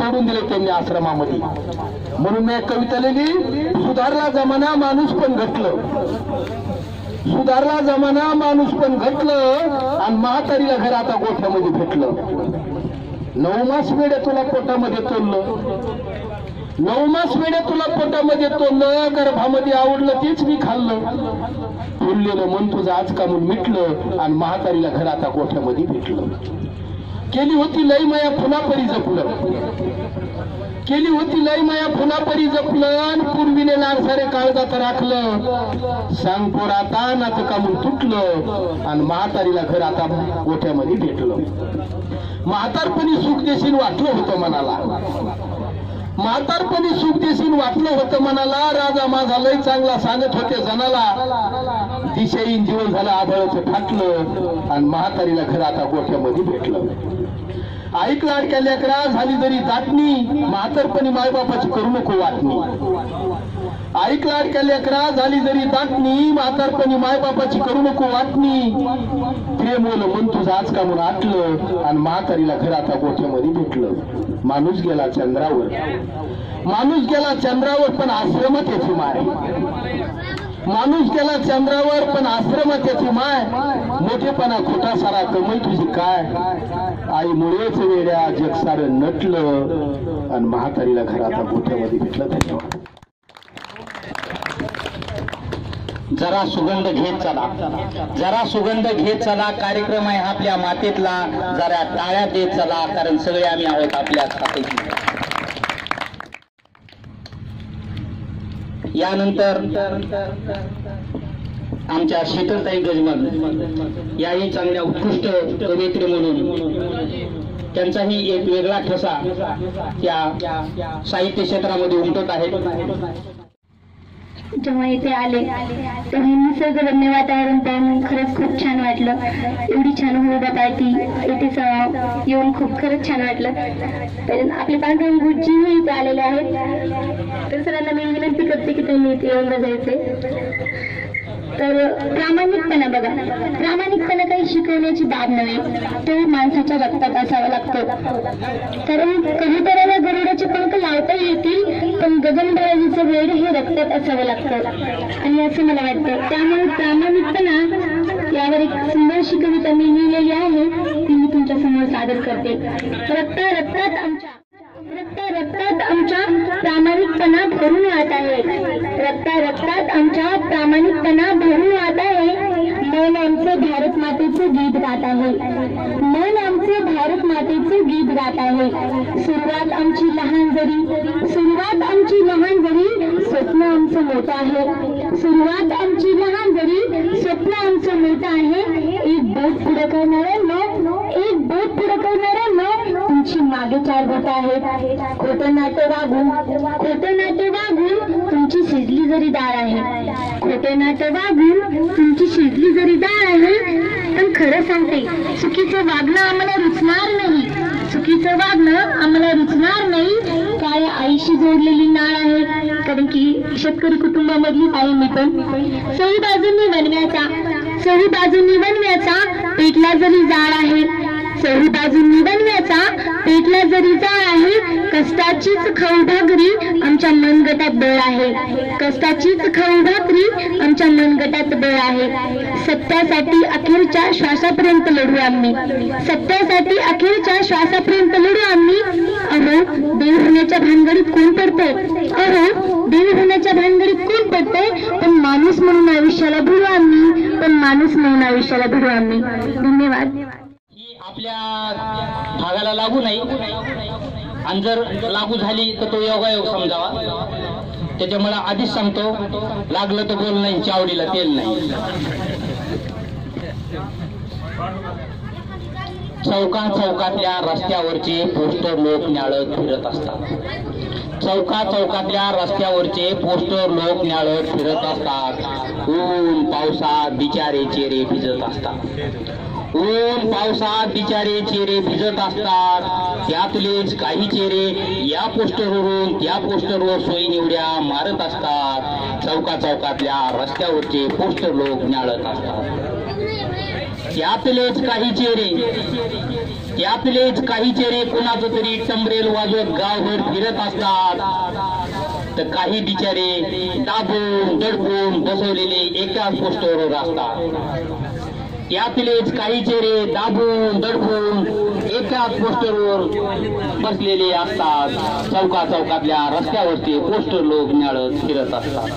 सोडून दिले त्यांनी आश्रमामध्ये. म्हणून मी एक कविता लिहिली सुधारला जमाना माणूस पण घटलं. सुधारला जमाना माणूस पण घटलं आणि म्हातारीला घर आता गोठ्यामध्ये भेटलं. नऊ मास वेड्या तुला पोटामध्ये तोडलं. नऊ मास वेड्या तुला पोटामध्ये तोललं गर्भामध्ये आवडलं तेच मी खाल्लं. फुललेलं मन तुझं आज कामून मिटलं आणि म्हातारीला घर आता गोठ्यामध्ये भेटलं. केली होती लई माया फुलापरी जपलं. केली होती लई माया फुलापरी जपलं आणि पूर्वीने लाडसारे काळजात राखलं. सांग पोर आता नाचं कामून तुटलं आणि म्हातारीला घर आता गोठ्यामध्ये भेटलं. म्हातारपणी सुख देशील वाटलं होतं मनाला. म्हातारपणी सुख देशील वाटलं होतं मनाला. राजा माझा लय चांगला सांगत होते जनाला. दिशाईन जीवन झालं आढळचं फाटलं आणि म्हातारीला खरं आता गोठ्यामध्ये भेटलं. ऐक लाडक्या लेकरा झाली जरी दाटणी म्हातारपणी मायबापाची करू नको वाटणी. ऐक लाडक्या लेकरा झाली जरी दाटणी म्हातारपणी मायबापाची करू नको वाटणी. प्रेमोल मन तुझं आज का म्हणून आटलं आणि म्हातारीला खरं आता गोठ्यामध्ये भेटलं. माणूस गेला चंद्रावर. माणूस गेला चंद्रावर पण आश्रमात याची मारे. माणूस त्याला चंद्रावर पण आश्रमात त्याची माय मोठेपणा खोटा सारा कमई तुझी काय? आई मुळेच वेड्या जग सार नटलं आणि म्हातारीला घरात आता गोठ्यामध्ये भेटलं धन्यवाद. जरा सुगंध घेत चला. जरा सुगंध घेत चला. कार्यक्रम आहे आपल्या मातेतला. जरा टाळ्या देत चला कारण सगळे आम्ही आहोत आपल्या खात्याची. यानंतर आमच्या शीतलताई गजमल याही चांगल्या उत्कृष्ट कवयित्री म्हणून त्यांचाही एक वेगळा ठसा त्या साहित्य क्षेत्रामध्ये उमटत आहे जेव्हा इथे आले तेव्हा निसर्गरम्य वातावरण पाहून खरंच खूप छान वाटलं. एवढी छान हुरडा पार्टी इथे येऊन खूप खरंच छान वाटलं. तर आपले पांडुरंग गुरुजीही इथे आलेले आहेत. तर सरांना मी विनंती करते की त्यांनी इथे येऊन बघायचे. प्रामाणिकपणा बघा. प्रामाणिकपणा काही शिकवण्याची बाब नव्हे. तो माणसाच्या रक्तात असावा लागतो. कारण कबुतराला गरुडाचे पंख लावता येतील पण गगनबाळाजीचं वेळ हे रक्तात असावं लागतं. आणि असं मला वाटतं. त्यामुळे प्रामाणिकपणा यावर एक सुंदरशी कविता मी लिहिलेली आहे. ती मी तुमच्यासमोर सादर करते. रक्त रक्तात आमच्या. रक्त रक्तात आमच्या प्रामाणिकपणा भरून वाहत आहे. रक्त रक्तात आमच्या प्रामाणिकपणा भरून वाहत आहे. मन आमचं भारत मातेचं गीत गात आहे. मन आमचं भारत मातेचं गीत गात आहे. सुरुवात आमची लहान जरी सुरुवात आमची लहान जरी स्वप्न आमचं मोठं आहे. सुरुवात आमची लहान जरी स्वप्न आमचं मोठं आहे. एक बोट पुढे करणारे लोक एक बोट पुढे करणारे लोक मागे चार बोट आहेत. खोटं नाटं वागून खोटं नाटं वागून तुमची शिजली जरी डाळ आहे. खोटं नाटं वागून तुमची शिजली जरी डाळ आहे पण खरं सांगते चुकीचं वागणं आम्हाला रुचणार नाही. चुकीचं वागणं आम्हाला रुचणार नाही. काय आईशी जोडलेली नाळ आहे? कारण की शेतकरी कुटुंबामधली आहे मी पण. सही बाजूंनी बनव्याचा सही बाजूंनी बनव्याचा पेटला जरी जाळ आहे सही बाजूंनी बनव्याचा पेटला जरी जाळ आहे कष्टाचीच खाऊ भाकरी आमच्या मनगटात बळ आहे. कष्टाचीच खाऊ भाकरी आमच्या मनगटात बळ आहे. सत्यासाठी अखेरच्या श्वासापर्यंत लढू आम्ही. सत्यासाठी अखेरच्या श्वासापर्यंत लढू आम्ही. अहो देव होण्याच्या भानगडीत कोण पडतंय? अहो देव होण्याच्या भानगडीत कोण पडतंय? पण माणूस म्हणून आयुष्याला भिडू आम्ही. पण माणूस म्हणून आयुष्याला भिडू आम्ही. धन्यवाद. आपल्या भागाला लागू नाही आणि जर लागू झाली तर तो योगायोग समजावा. त्याच्यामुळे आधीच सांगतो लागलं तर बोल नाही चावडीला तेल नाही. चौका चौकातल्या रस्त्यावरचे पोस्टर लोक न्याळत फिरत असतात. चौका चौकातल्या रस्त्यावरचे पोस्टर लोक न्याळत फिरत असतात. ऊन पावसात बिचारे चेहरे भिजत असतात. ऊन पावसात बिचारे चेहरे भिजत असतात. त्यातलेच काही चेहरे या पोस्टरवरून त्या पोस्टरवर सोयी निवड्या मारत असतात. चौका चौकातल्या रस्त्यावरचे पोस्टर लोक न्याळत असतात. त्यातलेच काही चेहरे त्यातलेच काही चेहरे कुणाचं तरी टंबरेल वाजवत गावभर फिरत असतात. तर काही बिचारे दाबून दडपून बसवलेले एकाच पोस्टरवर असतात. यातलेच काही चेहरे दाबून दडपून एकाच पोस्टरवर बसलेले असतात. चौका चौकातल्या रस्त्यावरचे पोस्टर लोक न्याळत फिरत असतात.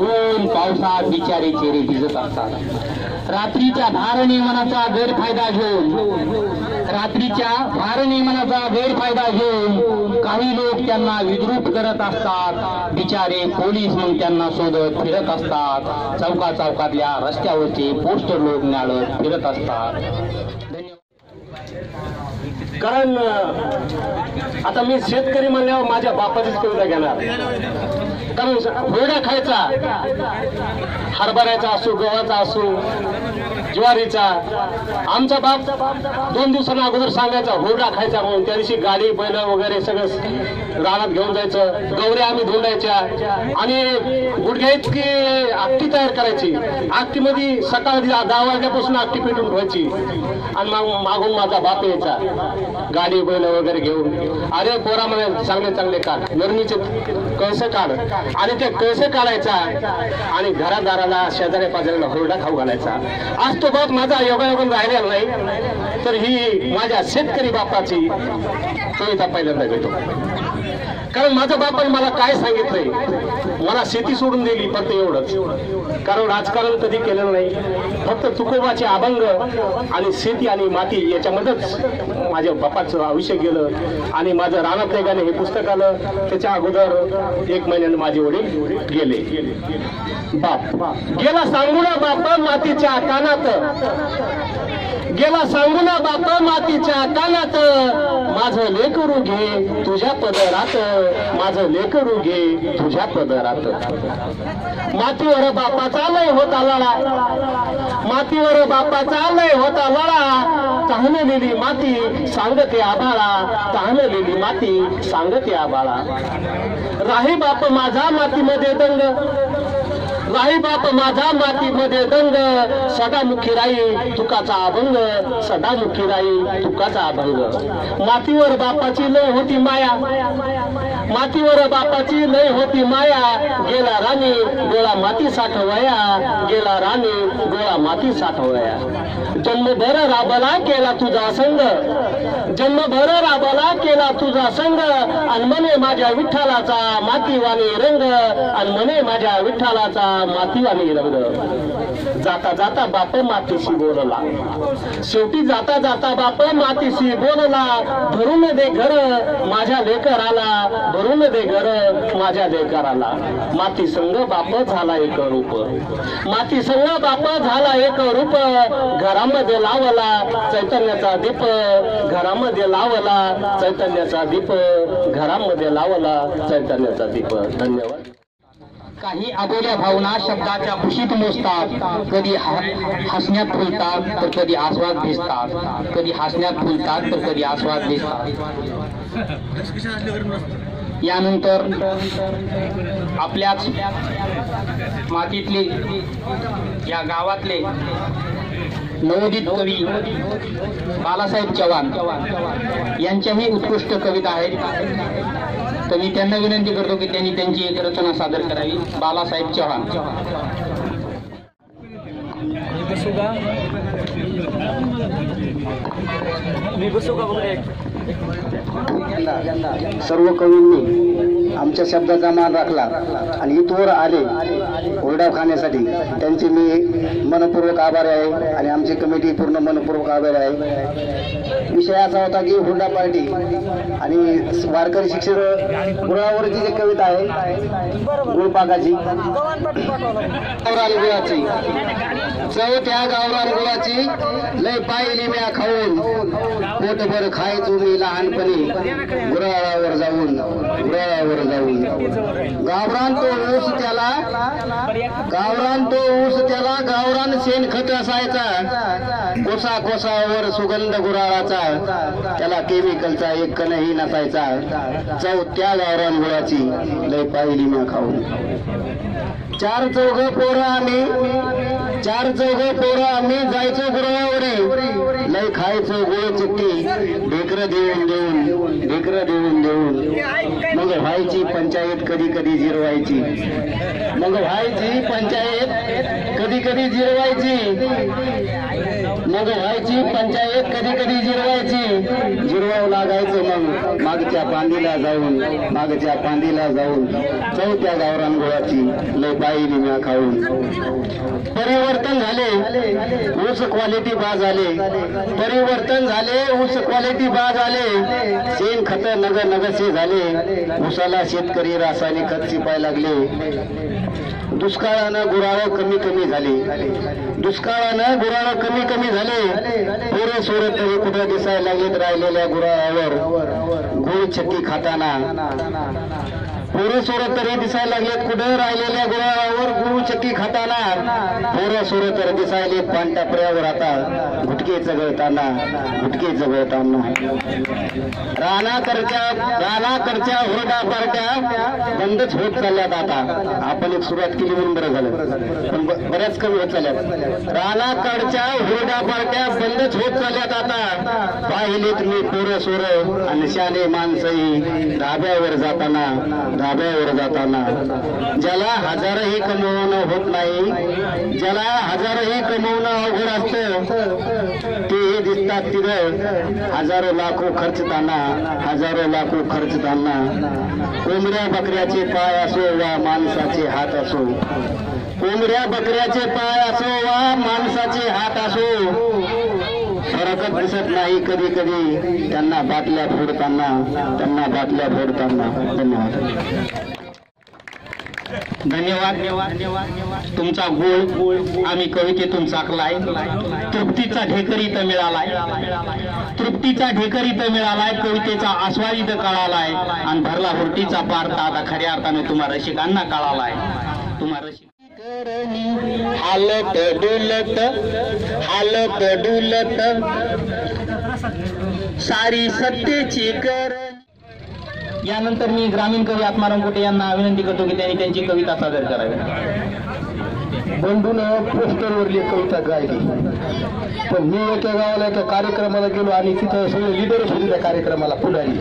ऊन पावसात बिचारे चेहरे भिजत असतात. रात्रीच्या भारनियमनाचा गैरफायदा घेऊन रात्रीच्या भार नियमनाचा गैरफायदा घेऊन काही लोक त्यांना विद्रूप करत असतात. बिचारे पोलीस मग त्यांना शोधत फिरत असतात. चौका चौकातल्या रस्त्यावरचे पोस्टर लोक न्याळत फिरत असतात. कारण आता मी शेतकरी म्हणल्यावर माझ्या बापाचीच कविता घेणार. कारण होडा खायचा हरभऱ्याचा असो गव्हाचा असो ज्वारीचा. आमचा बाप दोन दिवसांना अगोदर सांगायचा हुरडा खायचा म्हणून. त्या दिवशी गाडी बैल वगैरे सगळं रानात घेऊन जायचं. गवऱ्या आम्ही धुंडायच्या. आणि गुडघ्या इतकी आगटी तयार करायची. आगटीमध्ये सकाळ दहा वाजल्यापासून आगटी पेटून ठेवायची. आणि मग मागून माझा बाप यायचा. गाडी बैल वगैरे घेऊन. अरे पोरा म्हणे चांगले चांगले काढ. नरमीचे कळस काढ. आणि ते कळस काढायचा. आणि घरादाराला शेजाऱ्या पाजाऱ्याला हुरडा खाऊ घालायचा. आज तो बाप माझा योगायोगन राहिलेला नाही तर ही माझ्या शेतकरी बापाची कविता पहिल्यांदा घेतो. कारण माझा बापाने मला काय सांगितलंय? मला शेती सोडून दिली फक्त एवढंच. कारण राजकारण कधी केलेलं नाही. फक्त तुकोबाचे अभंग आणि शेती आणि माती याच्यामध्येच माझ्या बापाचं आयुष्य गेलं आणि माझं राणा गाणे हे पुस्तक आलं. त्याच्या अगोदर एक महिन्याने माझे वडील गेले. बाप. गेला सांगू ना बाप मातीच्या कानात. गेला सांगू ना बाप मातीच्या कानात. माझं लेकरू घे तुझ्या पदरात माझं लेकरू घे तुझ्या पदरात. मातीवर बापाचा लय होता लळा. मातीवर बापाचा लय होता लळा. तहानलेली माती सांगते आबाळा तहानलेली माती सांगते आबाळा राही बाप माझा मातीमध्ये दंग. राही बाप माझा मातीमध्ये दंग. सदामुखी राई तुकाचा अभंग. सदामुखी राई तुकाचा अभंग. मातीवर बापाची लय होती माया. मातीवर बापाची लय होती माया. गेला राणी गोळा माती साठवया. गेला राणी गोळा माती साठवया. जन्मभर राबला केला तुझा संग. जन्मभर राबला केला तुझा संग. आणि म्हणे माझ्या विठ्ठलाचा मातीवाणी रंग. आणि म्हणे माझ्या विठ्ठलाचा मातीवाणी रंग. जाता जाता बाप मातीशी बोलला. शेवटी जाता जाता बाप मातीशी बोलला भरून दे घर माझ्या लेकराला भरून दे घर माझ्या लेकराला. माती संग बाप झाला एक रूप. माती संग बाप झाला एक रूप. घरामध्ये लावला चैतन्याचा दीप. घरामध्ये लावला चैतन्याचा दीप. घरामध्ये लावला चैतन्याचा दीप. धन्यवाद. काही अबोल्या भावना शब्दाच्या खुशीत मोजतात. कधी हसण्यात फुलतात तर कधी आस्वाद भिजतात. कधी हसण्यात फुलतात तर कधी आस्वाद भिजतात. यानंतर आपल्याच मातीतले या गावातले नवोदित कवी बालासाहेब चव्हाण यांच्याही उत्कृष्ट कविता आहेत. तर मी त्यांना विनंती करतो की त्यांनी त्यांची एक रचना सादर करावी. बालासाहेब चव्हाण. सर्व कवींनी आमच्या शब्दाचा मान राखला आणि इथवर आले ओरडा खाण्यासाठी त्यांचे मी मनपूर्वक आभारी आहे आणि आमची कमिटी पूर्ण मनपूर्वक आभारी आहे. विषय असा होता की हुंडा पार्टी आणि वारकरी शिक्षक गुळावरची जी कविता आहे गुळपाकाची गावरान गुळाची. चव त्या गावरान गुळाची लय पाहिली म्या खाऊन पोटभर खायचो मी लहानपणी गुराळावर जाऊन. गुराळावर जाऊन गावरान तो ऊस त्याला गावरान तो ऊस त्याला गावरान शेणखत असायचा. कोसा कोसावर सुगंध गुराळाचा. त्याला केमिकलचा एक कणही नसायचा. चव त्या गावरान गुळाची. लय पाहिली म्या खाऊन. चार चौघ पोरं आम्ही. चार चौघ पोरं आम्ही जायचो गुरुवावरी लय खायचो गोळ चिट्टी ढेकर देऊन देऊन ढेकर देऊन देऊन. मग व्हायची पंचायत कधी कधी जिरवायची. मग व्हायची पंचायत कधी कधी जिरवायची. मग व्हायची पंचायत कधी कधी जिरवायची. जिरवावं लागायचं मग. मागच्या पांदीला जाऊन मागच्या पांदीला जाऊन चौथ्या गावरान गोळाची लय बाई निम्या खाऊन. परिवर्तन झाले. ऊस क्वालिटी बाज आले. परिवर्तन झाले ऊस क्वालिटी बाज आले. शेण खत नगर नगसे झाले. ऊसाला शेतकरी रासायनिक खत शिपाय लागले. दुष्काळानं गुराळं कमी कमी झाली. दुष्काळानं गुराळं कमी कमी झाले. पोरे सोरे तरी कुठं दिसायला लागलेत राहिलेल्या गुराळावर. गुळ छक्की खाताना. पोरं सोरं तरी दिसायला लागलेत कुठं? राहिलेल्या गुळावर गुरु चक्की खाताना. पोरं सोरं तर दिसायले पानटापऱ्यावर आता. घुटके चगळताना घुटके चगळताना रानाकडच्या रानाकडच्या हुरडा पार्ट्या बंदच होत चालल्यात आता. आपण एक सुरुवात केली म्हणून बरं झालं. पण बऱ्याच कमी होत चालल्यात. रानाकडच्या हुरडा पार्ट्या बंदच होत चालल्यात आता. पाहिलेत मी पोरं सोरं. आणि शाने माणसंही धाब्यावर जाताना. धाब्यावर जाताना. ज्याला हजारही कमवणं होत नाही ज्याला हजारही कमवणं अवघड असतं ते हे दिसतात तिथं. हजारो लाखो खर्चताना हजारो लाखो खर्चताना कोंबड्या बकऱ्याचे पाय असो वा माणसाचे हात असो. कोंबड्या बकऱ्याचे पाय असो वा माणसाचे हात असो फरकच दिसत नाही कधी कधी त्यांना बाटल्या फोडताना त्यांना बाटल्या फोडताना. धन्यवाद. धन्यवाद. तुमचा गोळ आम्ही कवितेतून चाकलाय. तृप्तीचा ढेकर इथं मिळालाय. तृप्तीचा ढेकर इथं मिळालाय कवितेचा आस्वाद इथं कळालाय आणि भरला हुरटीचा पार्थ आता खऱ्या अर्थाने तुम्हा रसिकांना कळालाय. तुम्हा रसिक हालत डुलत हालत डुलत सारी सत्तेची कर. यानंतर मी ग्रामीण कवी आत्माराम कोटे यांना विनंती करतो की त्यांनी त्यांची कविता सादर करावी. बंधून पोस्टरवरली कविता गायली. पण मी एका गावाला एका कार्यक्रमाला गेलो आणि तिथं सगळे लिडरच होते त्या कार्यक्रमाला पुढारी.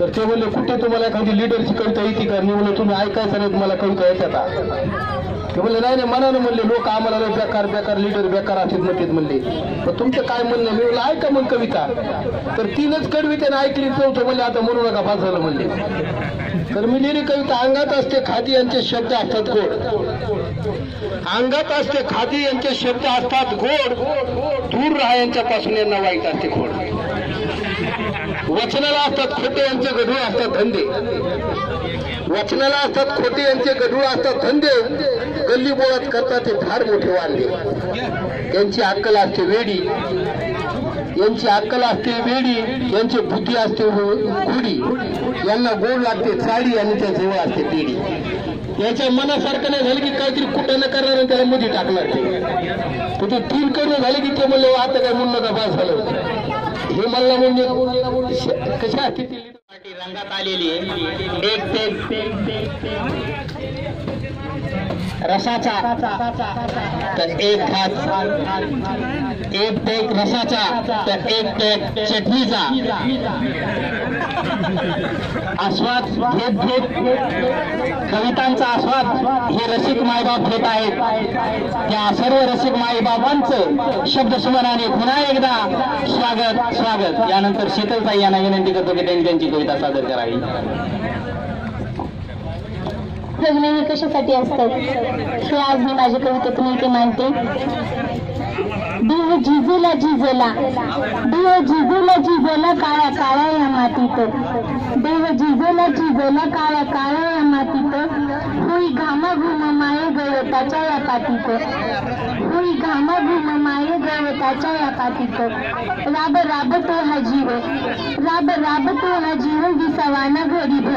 तर ते म्हणले कुठे तुम्हाला एखादी लिडरची कविता येते का? मी म्हणलं तुम्ही ऐकायचं नाही तुम्हाला कविता येतात ते म्हणले नाही नाही मनानं म्हणले लोक आम्हाला बेकार बेकार लिडर बेकार असेच म्हणतात म्हणले. तर तुमचं काय म्हणणं? मी म्हणलं ऐका मग कविता. तर तीनच कडवी त्याने ऐकली चौथं म्हणले आता म्हणू नका फास झालं म्हणले. तर मी लिहिली कविता अंगात असते खादी यांचे शब्द असतात गोड. अंगात असते खादी यांचे शब्द असतात गोड. दूर राहा यांच्यापासून यांना वाईट असते खोड. वचनाला असतात खोटे यांचे गढूळ असतात धंदे. वचनाला असतात खोटे यांचे गढूळ असतात धंदे. गल्ली बोळात करतात ते फार मोठे वांदे. यांची अक्कल असते वेडी. यांची अक्कल असते वेडी यांची बुद्धी असते घोडी यांना गोड लागते चाडी आणि त्या जवळ असते पेडी याच्या मनासारखं नाही झालं की काहीतरी कुठं न करणार त्याला मध्ये टाकणार ते. पण ते तीन करून झाले की ते म्हणले आता काय म्हणून नका पास झालं. हे मला म्हणजे कशा रंगात आलेली एक ते रसाचा. तर एक हात. एक टेक रसाचा. तर एक टेक चटणीचा. आस्वाद घेत घेत कवितांचा आस्वाद. हे रसिक मायबाप घेत आहेत. त्या सर्व रसिक मायबाबांचं शब्दसुमनाने पुन्हा एकदा स्वागत स्वागत. यानंतर शीतलताई यांना विनंती करतो की त्यांनी त्यांची कविता सादर करावी. लग्न हे कशासाठी असतात? हे आज मी माझ्या कवितेतून इथे मानते देह झिजला झिजला देह झिजला झिजला काळ्या काळ्या या मातीत. देह झिजला झिजला काळ्या काळ्या या मातीत. होई घामा घुम माये गवताच्या या पातीत. होई घामा घुम माये गवताच्या या पातीत. राब राब तो हा जीव राब राब तो हा जीव विसावाना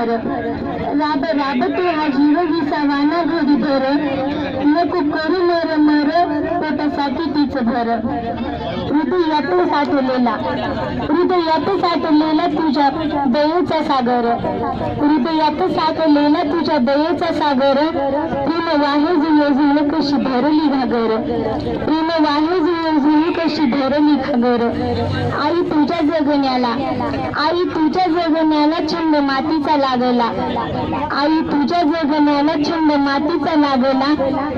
घडी राब राब तो हा जीव विसावाना घरी भर नको करू मर मर पोटासाठी ती भर. हृदयात साठवलेला. हृदयात साठवलेला तुझ्या दयेचा सागर. हृदयात साठवलेला तुझ्या दयेचा सागर. प्रेम वाहे जुळे जुळे कशी धरली घागर. प्रेम वाहे जुळे जुळे कशी धरली घागर. आई तुझ्या जगण्याला आई तुझ्या जगण्याला छंद मातीचा लागला. आई तुझ्या जगण्याला छंद मातीचा लागला.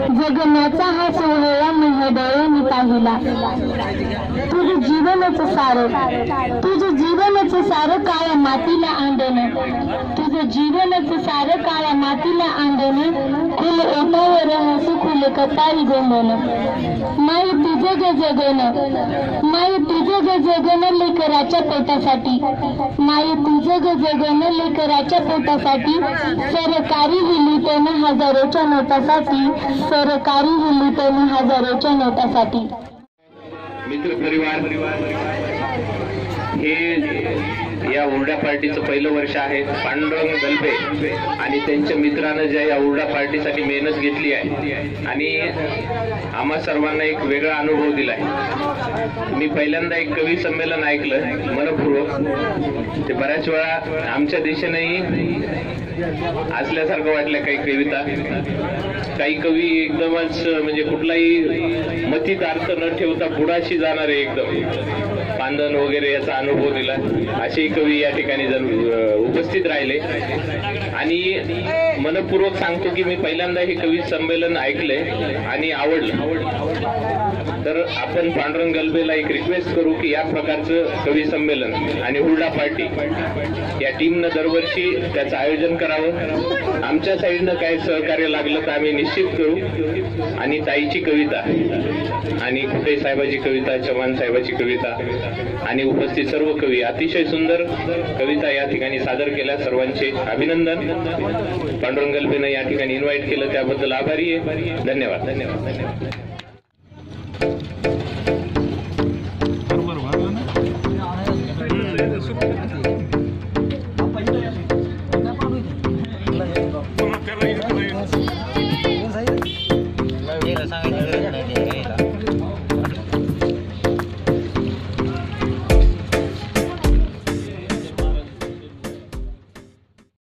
जगण्याचा हा सोहळा महडळ्याने पाहिला. तुझं जीवनच सार. तुझे जीवनच सार काळ्या मातीला अंडण तुझे जीवनच सार काळ्या मातीला अंडण फुल ओठावर हसू फुल कतारी गोंदन माई तुझं ग जगन माई तुझं ग जगन लेकराच्या पोटासाठी. माई तुझं ग जगन लेकराच्या पोटासाठी. सरकारी विलुटन हजारोच्या नोटासाठी. सरकारी विलुटन हजारोच्या नोटासाठी. मित्र परिवार हे या उरडा पार्टीचं पहिलं वर्ष आहे. पांडुरंग गलबे आणि त्यांच्या मित्रानं ज्या या उरडा पार्टीसाठी मेहनत घेतली आहे. आणि आम्हा सर्वांना एक वेगळा अनुभव दिला आहे मी पहिल्यांदा एक कवी संमेलन ऐकलं मनपूर्वक. ते बऱ्याच वेळा आमच्या दिशेनेही असल्यासारखं वाटलं काही कविता? काही कवी एकदमच म्हणजे कुठलाही मतीत अर्थ न ठेवता बुडाशी जाणारे एकदम. पांदन वगैरे याचा अनुभव दिला. असेही कवी या ठिकाणी जण उपस्थित राहिले. आणि मनपूर्वक सांगतो की मी पहिल्यांदा हे कवी संमेलन ऐकलंय आणि आवडलं. तर आपण पांडुरंग गलबेला एक रिक्वेस्ट करू की या प्रकारचं कवी संमेलन आणि हुरडा पार्टी या टीमनं दरवर्षी त्याचं आयोजन करावं. आमच्या साईडनं काय सहकार्य लागलं तर आम्ही निश्चित करू. आणि ताईची कविता आणि कुठे साहेबाची कविता चव्हाण साहेबाची कविता आणि उपस्थित सर्व कवी. अतिशय सुंदर कविता या ठिकाणी सादर केल्या. सर्वांचे अभिनंदन. पांडुरंग गलबेनं या ठिकाणी इन्व्हाइट केलं. त्याबद्दल आभारी आहे. धन्यवाद धन्यवाद धन्यवाद.